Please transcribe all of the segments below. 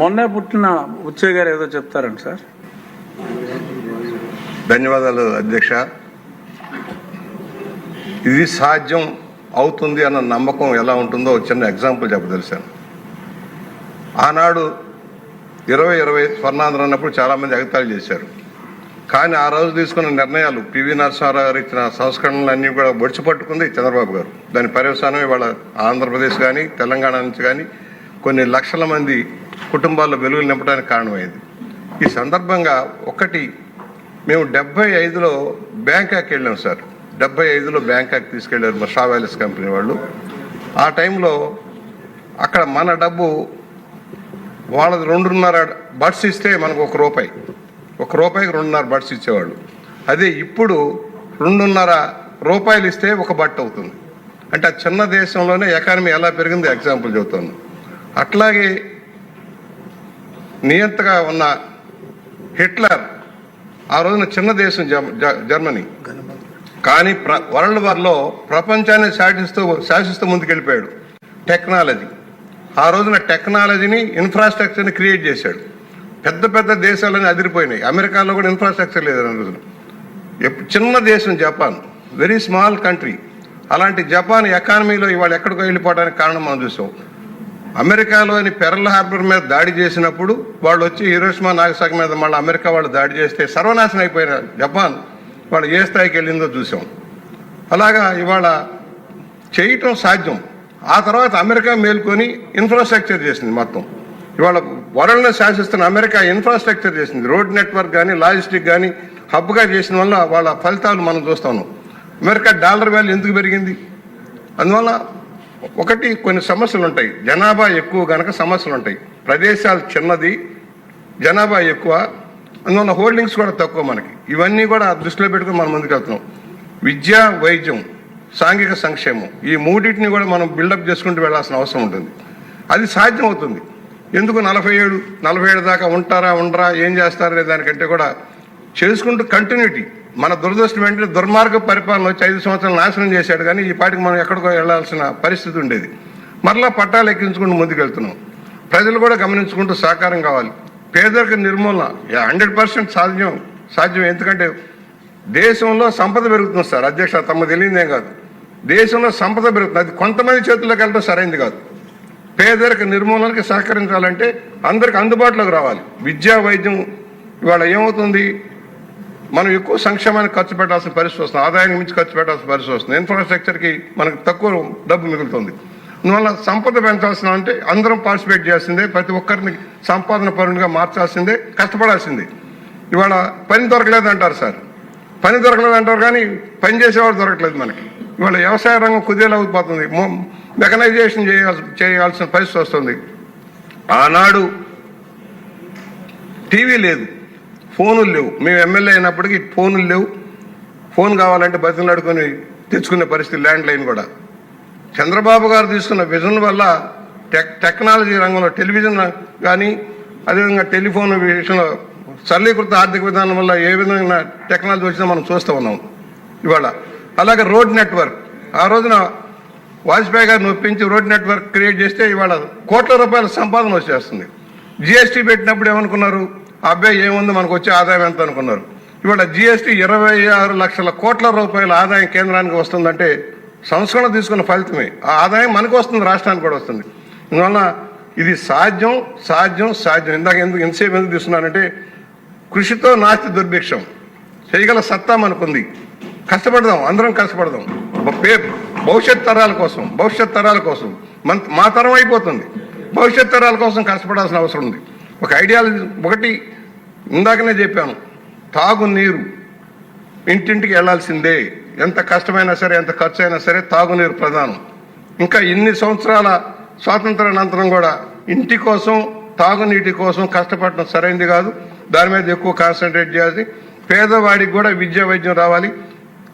మొన్నే పుట్టిన ఉచ్చయ్య గారు ఏదో చెప్తారండి సార్. ధన్యవాదాలు అధ్యక్ష. ఇది సాధ్యం అవుతుంది అన్న నమ్మకం ఎలా ఉంటుందో చిన్న ఎగ్జాంపుల్ చెప్పదలిశాను ఆనాడు ఇరవై ఇరవై స్వర్ణాంధ్ర అన్నప్పుడు చాలామంది ఎగతాళి చేశారు. కానీ ఆ రోజు తీసుకున్న నిర్ణయాలు పివి నరసింహారావు గారు ఇచ్చిన సంస్కరణలన్నీ కూడా బొడిచి పట్టుకుంది చంద్రబాబు గారు. దాని పర్యవసానం ఇవాళ ఆంధ్రప్రదేశ్ కానీ తెలంగాణ నుంచి కానీ కొన్ని లక్షల మంది కుటుంబాల్లో వెలుగులు నింపడానికి కారణమైంది ఈ సందర్భంగా ఒకటి మేము డెబ్బై ఐదులో బ్యాంకాక్ వెళ్ళాం సార్. డెబ్బై ఐదులో బ్యాంకాక్ తీసుకెళ్ళారు మా షావాలిస్ కంపెనీ వాళ్ళు. ఆ టైంలో అక్కడ మన డబ్బు వాళ్ళది రెండున్నర బడ్స్ ఇస్తే మనకు ఒక రూపాయి. ఒక రూపాయికి రెండున్నర బడ్స్ ఇచ్చేవాళ్ళు. అదే ఇప్పుడు రెండున్నర రూపాయలు ఇస్తే ఒక బట్ అవుతుంది. అంటే ఆ చిన్న దేశంలోనే ఎకానమీ ఎలా పెరిగిందో ఎగ్జాంపుల్ చెబుతాను. అట్లాగే నియంతగా ఉన్న హిట్లర్ ఆ రోజున చిన్న దేశం జర్మ- జ- జర్మనీ. కానీ ప్ర వరల్డ్ వార్లో ప్రపంచాన్ని శాసిస్తూ శాసిస్తూ ముందుకెళ్ళిపోయాడు. టెక్నాలజీ. ఆ రోజున టెక్నాలజీని ఇన్ఫ్రాస్ట్రక్చర్ని క్రియేట్ చేశాడు. పెద్ద పెద్ద దేశాలని అదిరిపోయినాయి. అమెరికాలో కూడా ఇన్ఫ్రాస్ట్రక్చర్ లేదు ఆ రోజున. చిన్న దేశం జపాన్. Very small country. అలాంటి జపాన్ ఎకానమీలో ఇవాళ ఎక్కడికో వెళ్ళిపోవడానికి కారణం మనం చూసాం. అమెరికాలోని పెరల్ హార్బర్ మీద దాడి చేసినప్పుడు వాళ్ళు వచ్చి హీరోష్మా నాగసాకి మీద మళ్ళీ అమెరికా వాళ్ళు దాడి చేస్తే సర్వనాశనం అయిపోయిన జపాన్ వాళ్ళు ఏ స్థాయికి వెళ్ళిందో చూసాం. అలాగా ఇవాళ చేయటం సాధ్యం. ఆ తర్వాత అమెరికా మేల్కొని ఇన్ఫ్రాస్ట్రక్చర్ చేసింది మొత్తం. ఇవాళ వరల్డ్ని శాసిస్తున్న అమెరికా ఇన్ఫ్రాస్ట్రక్చర్ చేసింది. రోడ్ నెట్వర్క్ కానీ లాజిస్టిక్ కానీ హబ్గా చేసిన వల్ల వాళ్ళ ఫలితాలు మనం చూస్తాము అమెరికా డాలర్ వాల్యూ ఎందుకు పెరిగింది? అందువల్ల ఒకటి కొన్ని సమస్యలు ఉంటాయి. జనాభా ఎక్కువ కనుక సమస్యలు ఉంటాయి. ప్రదేశాలు చిన్నది జనాభా ఎక్కువ అందువల్ల హోల్డింగ్స్ కూడా తక్కువ మనకి. ఇవన్నీ కూడా దృష్టిలో పెట్టుకుని మనం ముందుకు వెళ్తున్నాం. విద్య వైద్యం సాంఘిక సంక్షేమం ఈ మూడింటిని కూడా మనం బిల్డప్ చేసుకుంటూ వెళ్ళాల్సిన అవసరం ఉంటుంది. అది సాధ్యం అవుతుంది ఎందుకు నలభై ఏడు నలభై ఏడు దాకా ఉంటారా ఉండరా ఏం చేస్తారనే దానికంటే కూడా చేసుకుంటూ కంటిన్యూటీ మన దురదృష్టం ఏంటంటే దుర్మార్గ పరిపాలన వచ్చి ఐదు సంవత్సరాలు నాశనం చేశాడు కానీ ఈ పాటికి మనం ఎక్కడికో వెళ్ళాల్సిన పరిస్థితి ఉండేది. మరలా పట్టాలు ఎక్కించుకుంటూ ముందుకెళ్తున్నాం. ప్రజలు కూడా గమనించుకుంటూ సహకారం కావాలి. పేదరిక నిర్మూలన హండ్రెడ్ పర్సెంట్ సాధ్యం సాధ్యం ఎందుకంటే దేశంలో సంపద పెరుగుతుంది సార్. అధ్యక్ష తమ తెలియదేం కాదు. దేశంలో సంపద పెరుగుతుంది. అది కొంతమంది చేతుల్లోకి వెళ్ళడం సరైంది కాదు. పేదరిక నిర్మూలనకి సహకరించాలంటే అందరికి అందుబాటులోకి రావాలి. విద్యా వైద్యం ఇవాళ ఏమవుతుంది? మనం ఎక్కువ సంక్షేమానికి ఖర్చు పెట్టాల్సిన పరిస్థితి వస్తుంది ఆదాయానికి మించి ఖర్చు పెట్టాల్సిన పరిస్థితి వస్తుంది. ఇన్ఫ్రాస్ట్రక్చర్కి మనకు తక్కువ డబ్బు మిగులుతుంది. అందువల్ల సంపద పెంచాల్సిన అంటే అందరం పార్టిసిపేట్ చేయాల్సిందే ప్రతి ఒక్కరిని సంపాదన పరునిగా మార్చాల్సిందే కష్టపడాల్సిందే. ఇవాళ పని దొరకలేదు అంటారు సార్. పని దొరకలేదు అంటారు కానీ పని చేసేవాడు దొరకట్లేదు మనకి. ఇవాళ వ్యవసాయ రంగం కుదేలా అవుతుంది మెకనైజేషన్ చేయాల్సి చేయాల్సిన పరిస్థితి వస్తుంది. ఆనాడు టీవీ లేదు. ఫోనులు లేవు. మేము ఎమ్మెల్యే అయినప్పటికీ ఫోనులు లేవు. ఫోన్ కావాలంటే బతులు నడుకొని తెచ్చుకునే పరిస్థితి ల్యాండ్ లైన్ కూడా. చంద్రబాబు గారు తీసుకున్న విజన్ వల్ల టెక్ టెక్నాలజీ రంగంలో టెలివిజన్ కానీ అదేవిధంగా టెలిఫోన్ విషయంలో సరళీకృత ఆర్థిక విధానం వల్ల ఏ విధంగా టెక్నాలజీ వచ్చినా మనం చూస్తూ ఉన్నాం ఇవాళ. అలాగే రోడ్ నెట్వర్క్. ఆ రోజున వాజ్పేయి గారిని ఒప్పించి రోడ్ నెట్వర్క్ క్రియేట్ చేస్తే ఇవాళ కోట్ల రూపాయల సంపాదన వచ్చేస్తుంది. జిఎస్టీ పెట్టినప్పుడు ఏమనుకున్నారు? అబ్బాయి ఏముంది? మనకు వచ్చే ఆదాయం ఎంత అనుకున్నారు. ఇవాళ జిఎస్టీ ఇరవై ఆరు లక్షల కోట్ల రూపాయల ఆదాయం కేంద్రానికి వస్తుందంటే సంస్కరణ తీసుకున్న ఫలితమే. ఆ ఆదాయం మనకు వస్తుంది రాష్ట్రానికి కూడా వస్తుంది. అందువల్ల ఇది సాధ్యం సాధ్యం సాధ్యం. ఇందాక ఎందుకు ఎంతసేపు ఎందుకు తీసుకున్నానంటే కృషితో నాస్తి దుర్భిక్షం. చేయగల సత్తా మనకుంది. కష్టపడదాం అందరం కష్టపడదాం. పే భవిష్యత్ తరాల కోసం భవిష్యత్ తరాల కోసం. మన మా తరం అయిపోతుంది. భవిష్యత్ తరాల కోసం కష్టపడాల్సిన అవసరం ఉంది. ఒక ఐడియాలజీ ఒకటి ఇందాకనే చెప్పాను. తాగునీరు ఇంటింటికి వెళ్ళాల్సిందే ఎంత కష్టమైనా సరే ఎంత ఖర్చు అయినా సరే తాగునీరు ప్రధానం. ఇంకా ఇన్ని సంవత్సరాల స్వాతంత్రానంతరం కూడా ఇంటి కోసం తాగునీటి కోసం కష్టపడటం సరైంది కాదు. దాని మీద ఎక్కువ కాన్సన్ట్రేట్ చేయాలి. పేదవాడికి కూడా విద్యా వైద్యం రావాలి.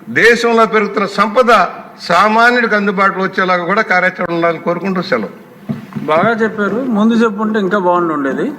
దేశంలో పెరుగుతున్న సంపద సామాన్యుడికి అందుబాటులో వచ్చేలాగా కూడా కార్యాచరణ ఉండాలని కోరుకుంటూ సెలవు. బాగా చెప్పారు. ముందు చెప్పుంటే ఇంకా బాగుండి ఉండేది